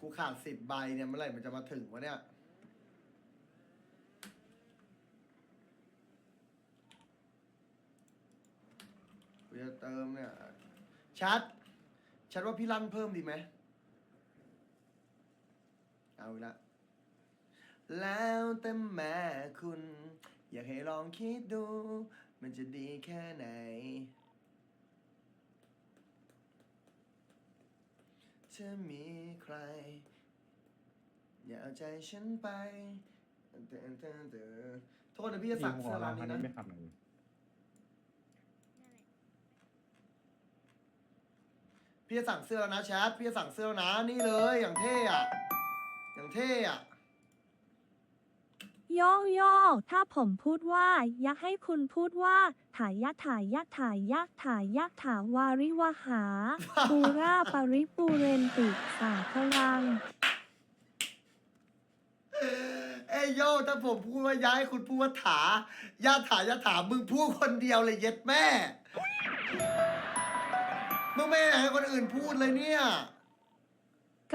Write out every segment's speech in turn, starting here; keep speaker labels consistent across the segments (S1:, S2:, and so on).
S1: กูขาดสิบใบเนี่ยเมื่อไหร่มันจะมาถึงวะเนี่ย กูจะเติมเนี่ย ชัด ชัดว่าพี่ลั่นเพิ่มดีไหม เอาละ แล้วแต่แม่คุณ อยากให้ลองคิดดู มันจะดีแค่ไหน ถ้ามีใคร อย่าเอาใจฉันไปเตือนเตือนเตือนโทษนะพี่จะสั่งเสื้อร้านนี้นะ
S2: ไม่ขับหน่อย
S1: พี่จะสั่งเสื้อแล้วนะแชทพี่จะสั่งเสื้อแล้วนะนี่เลยอย่างเท่อะอย่างเท่อะ
S3: โยโย่ถ้าผมพูดว่า อยากให้คุณพูดว่าถ่ายยะถ่ายยะถ่ายยะถ่ายยะถาวาริวหา ปูราปริปูเรนติสาคลัง
S1: เอ้ยโยถ้าผมพูดว่าย้ายคุณพูดว่าถาญาถาญาถามึงพูดคนเดียวเลยเย็ดแม่ มึงไม่ให้คนอื่นพูดเลยเนี่ย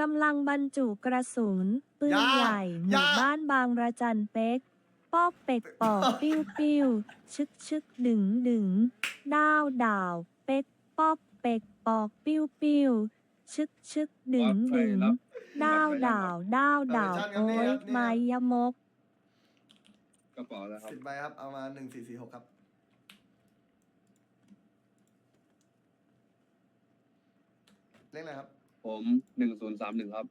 S3: กำลังบรรจุกระสุนปืน
S1: อย่า
S3: ใหญ่ห
S1: อย่า
S3: มู่บ้านบางระจันเป๊กปอกเป็กปอก ปิ้วปิ้วชึกชึกดึงดึงดาวดาวเป็กปอกเป็กปอกปิ้วปิ้วชึกชึกดึงดึงดาวดาวดาวดาวโอ้ยไม้ยมก
S4: กระเป๋าแล้วครับ
S1: สิบใบครับ เอามาหนึ่งสี่สี่หกครับ เลขอะไรครับ
S4: ผมหนึ่งศูนย์สามหนึ่งครับ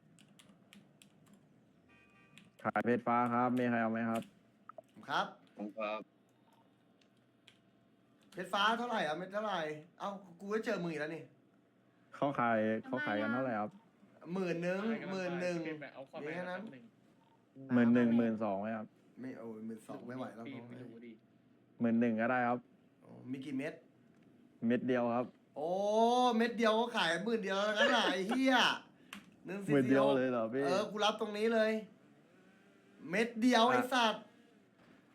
S2: ขายเพชรฟ้าครับ มีใครเอาไหมครับ
S1: ครับ
S4: ผมครับ
S1: เพชรฟ้าเท่าไหร่อะเม็ดเท่าไหร่ เอ้ากูก็เจอมึงอีกแล้วนี่
S2: เขาขายเขาขายกันเท่าไหร่ครับ
S1: หมื่นหนึ่งหมื่นหนึ่ง
S5: เอาความ
S1: มีแค่นั้น
S2: หมื่นหนึ่งหมื่นสองไหมครับ
S1: ไม่โอ้ยหมื่นสองไม่ไหวแล้ว
S5: ปี
S1: น้อง
S5: ไม่รู้ดิ
S2: หมื่นหนึ่งก็ได้ครับ
S1: โอ้มีกี่เม็ด
S2: เม็ดเดียวครับ
S1: โอ้เม็ดเดียวก็ขายหมื่นเดียวแล้วกันนะไอ้เหี้ยหนึ่ง
S2: ห
S1: สี่
S2: มื่นเดียว
S1: หก
S2: เลยเหรอพี่
S1: เออกูรับตรงนี้เลย เม็ดเดียวไอ้สัตว์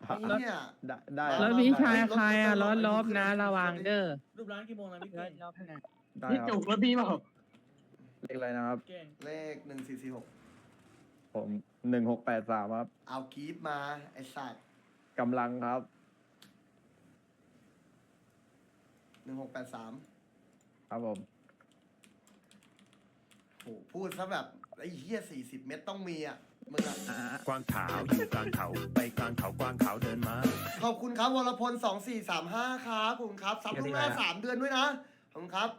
S1: ไอ้เหี้ย
S2: ได้ได้
S1: แล้
S2: ควรับ
S1: พี่ชาย
S6: ใครอะร้อนลบนะระวังเด้อ
S5: รูปร้านกี่โมงนะพี่เก่ง
S2: ได้
S6: นี่
S2: ค
S6: จุ
S2: รับ
S6: กแล้วพี่เปล่า
S2: เลขอะไรนะครับ
S5: เก่ง
S1: เลขหนึ่งสี่สี่หก
S2: ผมหนึ่งหกแปดสามครับ
S1: เอากีฟมาไอ้สัตว์
S2: กำลังครับ
S1: หนึ่งหกแปดสาม
S2: ครับผม
S1: โหพูดซะแบบไอ้เหี้ยสี่สิบเม็ดต้องมีอะมึงอะ
S7: กวางขาวอยู่กลางเขาไปกลางเขากวางขาวเดินมา
S1: ขอบคุณครับวรพลสองสี่สามห้าครับขอบคุณครับซับลูกหน้าสามเดือนด้วยนะขอบคุณครับ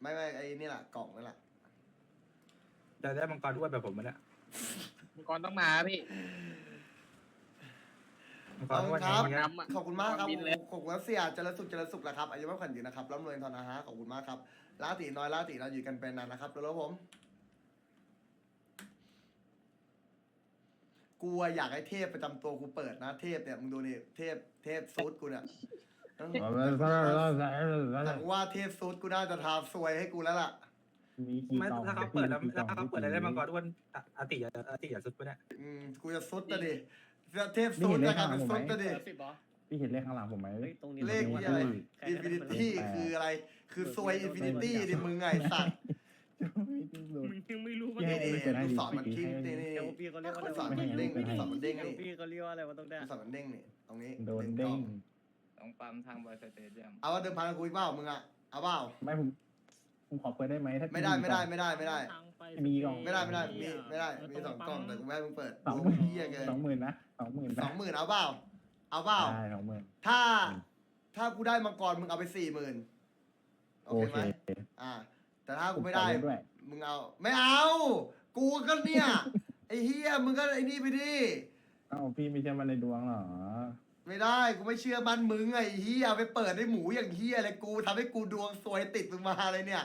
S1: ไม่ไม่ไอ้นี่แหละกล่องนั่นแหละ
S6: จะได้มังกรด้วยแบบผมมันเนี่ย
S5: มังกรต้องมาพี่
S6: มัง
S1: ข
S6: ก
S1: อ
S6: ร
S1: บคุ
S6: ด้วย
S1: ณครับ
S6: อย่างเงี้ย
S5: น้ำอะ
S1: ขอบคุณมากครับ
S5: บินเลย
S1: ขอบคุณครับเสียเจริญสุขเจริญสุขแหละครับอายุมากขวัญยืนนะครับร่ำรวยทอนนะฮะขอบคุณมากครับลาตีน้อยลาตีเราอยู่กันเป็นนานนะครับแล้วผมกูอะอยากให้เทพประจำตัวกูเปิดนะ เทพเนี่ยมึงดูนี่เทพเทพซูดกูเนี่ยแต่ว่าเทพซูดกูน่าจะทาซวยให้กูแล้วล่ะ
S6: ไม่ถ้าเขาเปิดแล้วถ้าเขาเปิดแล้วได้มังกรด้วยอะอาติอย่าอาติอย่าสุดไปเนี่ย
S1: อืมกูจะซุดนะดิ เทพซูดจะกลายเป็นซุดนะดิ
S5: สิบเหรอ
S2: พี่เห็นเลขข้างหลังผมไหม
S5: เฮ้ยตรงนี้
S1: เลขที่อะไร อินฟินิตี้คืออะไร คือซวยอินฟินิตี้ดิมึงไงสัตว์
S5: มึงยังไม่รู้ว่า
S1: นี่
S5: ตรง
S1: นี่
S5: ไหน
S1: กูสอนมันคิงนี่นี่
S5: เดี๋ยวพี่เขาเรียกว่าอะไร
S1: กูสอนมันเด้งนี่กูสอนมันเด้ง
S5: เดี๋ยว
S1: นี่
S5: พี่เขาเรียกว่าอะไรวะตรงเนี้ย
S1: กูสอนมันเด้งนี่ตรงนี้
S2: โดน
S1: หงก
S2: เด้
S1: ล่อง
S5: ตรงปั๊มทางบอยสเตเดียม
S1: เอาว่าเดิมพันกับกูอีกเปล่ามึงอะเอาเปล่า
S2: ไม่ผม ผมขอเปิดได้ไหมถ้า
S1: ไม่ได้ไม่ได้ไม่ได้ไม่ได้
S2: มีกล่อง
S1: ไม่ได้ไม่ได้มีไม่ได้มีสองกล่องแต่กูไม่ให้มึงเปิด
S2: สอง
S1: ดูเฮียเกิน
S2: สองหมื่นนะสองหมื่น
S1: สองหมื่นเอาเปล่าเอาเปล่า
S2: ได้สองหมื่น
S1: ถ้า ถ้ากูได้มังกรมึงเอาไปสี่หมื่นโอ
S2: โอ
S1: เค
S2: เค
S1: ไหมอ่า แต่ถ้ากูไม่ได้
S2: ผขอเล่นด้วย
S1: มึงเอา ไม่เอา กูก็เนี่ยไอ้เฮียมึงก็ไอ้นี่ไปดิ
S2: เอ้าพี่ไม่เชื่อมันในดวงเหรอ
S1: ไม่ได้กูไม่เชื่อมันมึงไอ้เฮียไปเปิดให้หมูอย่างเฮียอะไรกูทำให้กูดวงซวยติดมึงมาเลยเนี่ย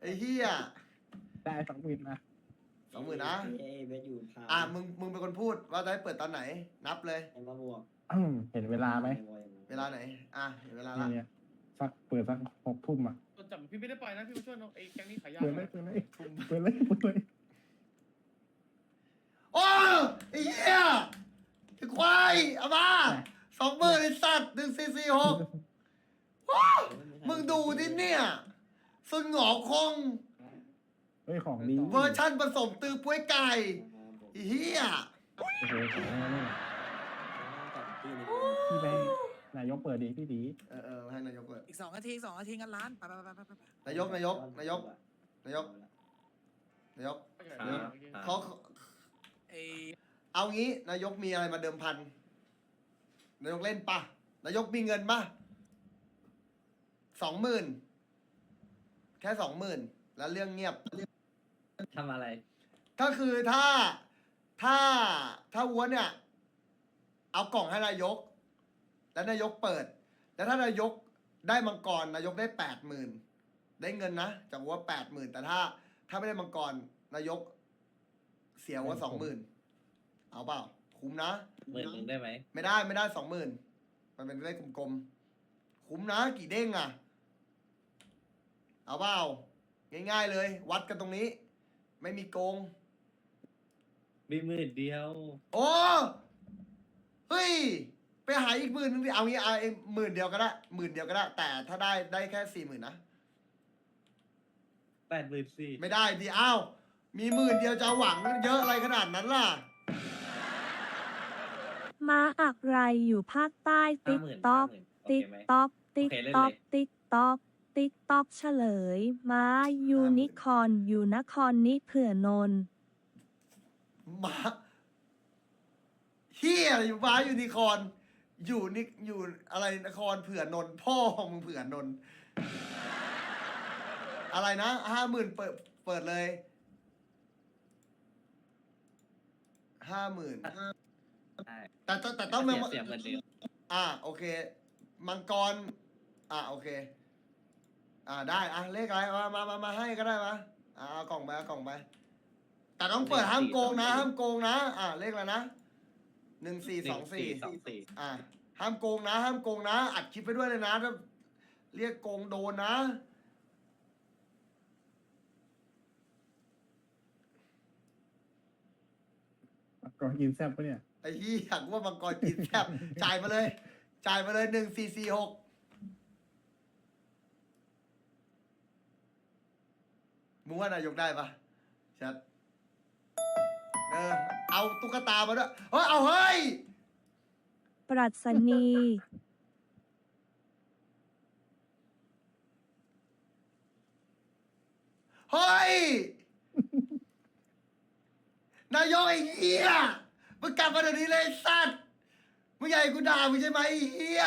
S1: ไอ้เฮีย
S2: ได้สองหมื่นนะ
S1: สองหมื่นนะ
S8: เอ้ยเวทอยู่พา
S1: อะมึงมึงเป็นคนพูดว่าจะให้เปิดตอนไหน นับเลย
S8: ไอ้มาบวก
S2: อืมเห็นเวลาไหม
S1: เวลาไหน อะเห็นเวลาละ
S2: นี่สักเปิดสักหกทุ่มอะ
S5: ตัวจับพี่ไม่ได้ปล่อยนะพี่มาช่วยน้องไอ้แก๊งนี้ขายยา
S2: เปิดเลยเปิดเลยเปิดเลยเปิดเลย
S1: โอ้ไอ้เฮียไอ้ ควายเอามาสองหมื่นไอ้สัตว์หนึ่งสี่สี่หกว้าวมึงดูดิเนี่ยสุนหงอคง
S2: เฮ้ยของดี
S1: เวอร์ชั่นผสมตือป้วยไก่ไอ้เฮีย
S2: โอ้โหของนี่พี่ไปนายกเปิดดีพี่ดี
S1: เออเออให้นายกเลย
S8: อีกสองนาทีอีกสองนาทีกันล้านไปไปไปไปไปไป
S1: นายกนายกนายกนายกนายกเขา
S8: เอ้ย
S1: เอางี้นายกมีอะไรมาเดิมพัน นายกเล่นปะนายกมีเงินปะสองหมื่นแค่สองหมื่นแล้วเรื่องเงียบ
S5: ทำอะไร
S1: ก็คือถ้าถ้าถ้าวัวเนี่ย เอากล่องให้นายก แล้วนายกเปิด แล้วถ้านายกได้มังกรนายกได้แปดหมื่นได้เงินนะจากวัวแปดหมื่นแต่ถ้า ถ้าไม่ได้มังกรนายกเสียวัวสองหมื่น เอาเปล่า คุ้มนะ
S5: หมื่นหนึ่งได้ไหม
S1: ไม่ได้ไม่ได้สองหมื่นมันเป็นเลขกลมๆ คุ้มนะ กี่เด้งอะ เอาเปล่า ง่ายๆเลย วัดกันตรงนี้ ไม่มีโกง
S5: มีหมื่นเดียว
S1: โอ้เฮ้ย ไปหาอีกหมื่นนึงดิเอางี้เอาเองหมื่นเดียวก็ได้หมื่นเดียวก็ได้ แต่ถ้าได้ได้แค่สี่หมื่นนะ
S5: แปดหมื่นสี่
S1: ไม่ได้ดิอ้าว มีหมื่นเดียวจะหวังเยอะอะไรขนาดนั้นล่ะ
S3: ม้าอะไรอยู่ภาคใต้ติ๊กต๊อกติ๊กต๊อกติ๊กต๊อกติ๊กต๊อกติ๊กต๊อกเฉลย ม้ายูนิคอร์นอยู่นครนิเผื่อนนท์
S1: หมาเฮียอยู่ม้ายูนิคอร์นอยู่นิอยู่อะไรนครเผื่อนนท์พ่อของมึงเผื่อนนท์อะไรนะห้าหมื่นเปิดเปิดเลยห้าหมื่น แต่แต่แต่ต้อง
S5: เสี
S1: แม่
S5: ยเสียเงินเดือน
S1: อ่าโอเค มังกร อ่าโอเค อ่าได้อะเลขอะไรมามามามาให้ก็ได้มาอ่าเอากล่องไปเอากล่องไป แต่ต้องเปิดห้ามโกงนะห้ามโกงนะอ่าเลขอะไรนะหนึ่งสี่สองสี่
S5: สองสี่
S1: อ่าห้ามโกงนะ ห้ามโกงนะ อัดคลิปไปด้วยเลยนะถ้าเรียกโกงโดนนะ
S2: ก่อนกินแซ่บปะเนี่ย
S1: ไอ้ที่อยากว่ามังกรกินแซ่บจ่ายมาเลย จ่ายมาเลยหนึ่งสี่สี่หกมึงว่านายกได้ปะชัดเออ เอาตุ๊กตามาด้วยเฮ้ยเอาเฮ้ย
S3: ปรัชนี
S1: เฮ้ย นายกไอ้เหี้ยมึงกลับมาเดี๋ยวนี้เลยไอ้สัตว์มึงอยากใหญ่กูด่ามึงใช่ไหมไอ้เหี้ย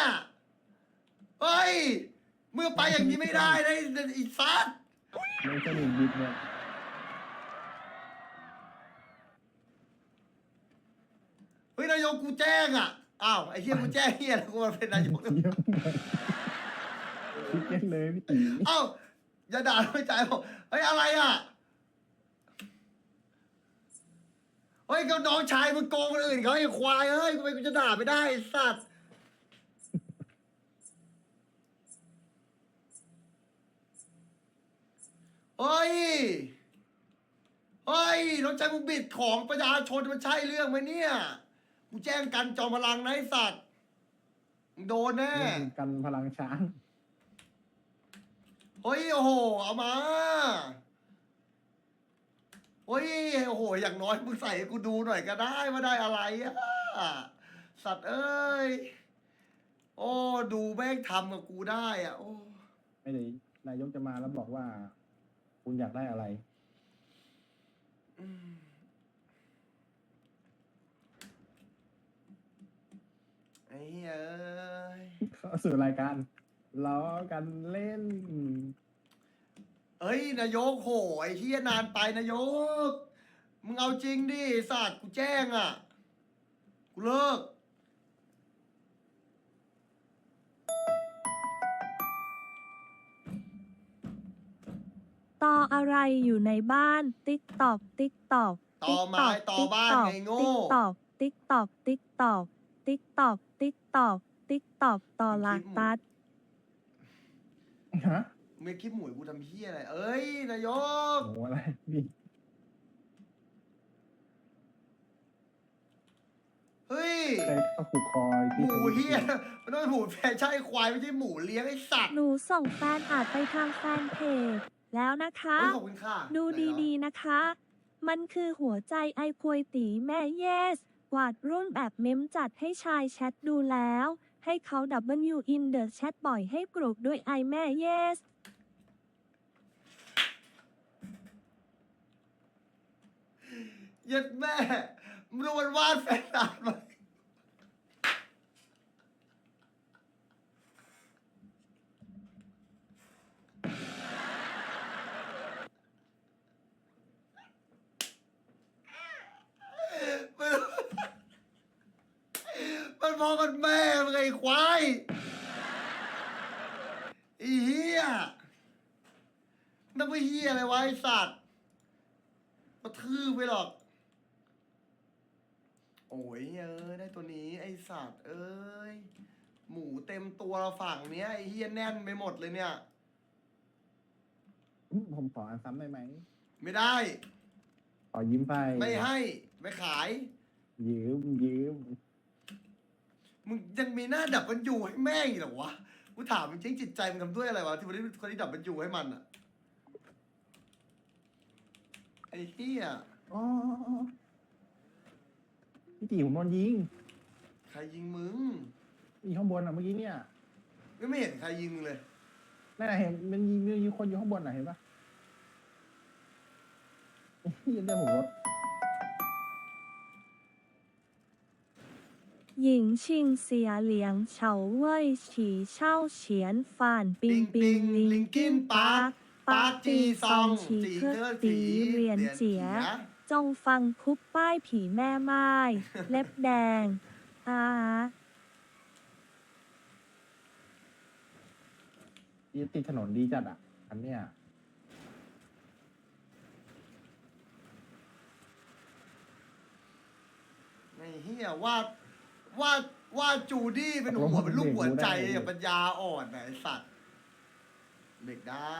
S1: เฮ้ยมึงไปอย่างนี้ไม่ได้นะไอ้ไอ้สัตว์
S2: ไม่ใช่หนึ่งบิดเนี่ย
S1: เฮ้ยนายกกูแจ้งอะอ้าวไอ้เหี้ยกูแจ้งเหี้ยแล้วกูมาเป็นนายก
S2: เยอะมากคิดเล่นเลยพี่ตี
S1: เอ้าอย่าด่าไม่ใจผมเฮ้ยอะไรอะ เฮ้ยก็น้องชายมึงโกงคนอื่นเขาไอ้ควายเฮ้ยทำไมกูจะด่าไม่ได้ไอ้สัตว์เฮ้ยเฮ้ยน้องชายมึงบิดของประชาชนมันใช่เรื่องไหมเนี่ยกูแจ้งกันจอมพลังนะไอ้สัตว์มึงโดนแน่
S2: เล่นกันพลังช้าง
S1: เฮ้ยโอ้โหเอามา เฮ้ยโอ้โห อย่างน้อยมึงใส่ให้กูดูหน่อยก็ได้ว่าได้อะไรอะสัตว์เอ้ย โอ้ ดูแม่งทำกับกูได้อะ โอ้
S2: ไม่ได้นายกจะมาแล้วบอกว่า คุณอยากได้อะไร
S1: อืมไอ้เหี้ยเอ้ย
S2: เข้าสู่รายการล้อกันเล่น
S1: เอ้ยนายกโหไอ้เหี้ยนานไปนายก มึงเอาจริงดิสัตว์กูแจ้งอะ กูเลิก
S3: ต่ออะไรอยู่ในบ้าน ติ๊กตอก ติ๊กตอก
S1: ต่อไม้ต่อบ้านไงโง่
S3: ติ๊กตอก ติ๊กตอก ติ๊กตอก ติ๊กตอก ติ๊กตอก ติ๊กตอก ต่อลาตัด
S2: ฮะ
S1: เมื่อคลิปหมวยกูทำเฮียอะไร เอ้ย นายก
S2: โอ้โหอะไรพี่
S1: เฮ้ย
S2: ใครเข้าผูกคอ
S1: ห
S2: ที่
S1: มูเฮียมันต้องเป็นหมูแฟชั่นไอ้ควายไม่ใช่หมูเลี้ยงไอ้สัตว์
S3: หนูส่งแฟนอาจไปทางแฟนเพจแล้วนะคะ
S1: เฮ้ยขอบคุณค่ะ
S3: ดู
S1: ไหนเหรอ
S3: ดีๆนะคะ มันคือหัวใจไอควยตีแม่เยส กวาดรุ่นแบบเม้มจัดให้ชายแชทดูแล้ว ให้เขาดับเบิลยูอินเดอะแชทบ่อยให้กรุกด้วยไอแม่เยส
S1: เย็ดแม่มรวนวาดแฟนตามมามันมันมองกันแม่มันไงควายไอีเหี้ยนักไปเหี้ยอะไรวะไอสัตว์ มาทื่อไปหรอก โอ้ยเออได้ตัวนี้ ไอสัตว์ เอ้ย หมูเต็มตัวฝั่งเนี้ย ไอเฮียแน่นไปหมดเลยเนี่ย
S2: อืมผมขออันซ้ำได้ไหม
S1: ไม่ได้
S2: ขอยิ้มไป
S1: ไม่ให้ ไม่ขาย
S2: ยืมยืม
S1: มึงยังมีหน้าดับมันอยู่ให้แม่งอีกเหรอวะ กูถามจริงๆจิตใจมึงทำด้วยอะไรวะที่วันนี้คนที่ดับมันอยู่ให้มันอะไอ้ เฮีย
S2: อ๋อพี่ตีผมโดนยิง
S1: ใครยิงมึง
S2: อยู่ข้างบนอะเมื่อกี้เนี่ย
S1: ก็ไม่เห็นใครยิงมึงเลย
S2: นั่นน่ะเห็นมันยิงมีคนอยู่ข้างบนอะเห็นปะยันเดียวผมรถ
S3: หญิงชิงเสียเหลียงเฉาเว่ยฉีเช่าเฉียนฝ่านปิงปิงลิงกิ้นปาร์ค ปาร์คจีซองฉีเครือตีเรียนเจีย จงฟังคุปป้ายผีแม่ไม้ เล็บแดงอา
S2: ติดถนนดีจัดอะ อันเนี้ย
S1: ไอ้เฮียวาดวาดวาดจูดี้เป็นหัวเป็นลูกหัวใจอะปัญญาอ่อนนะไอ้สัตว์ เด็กได้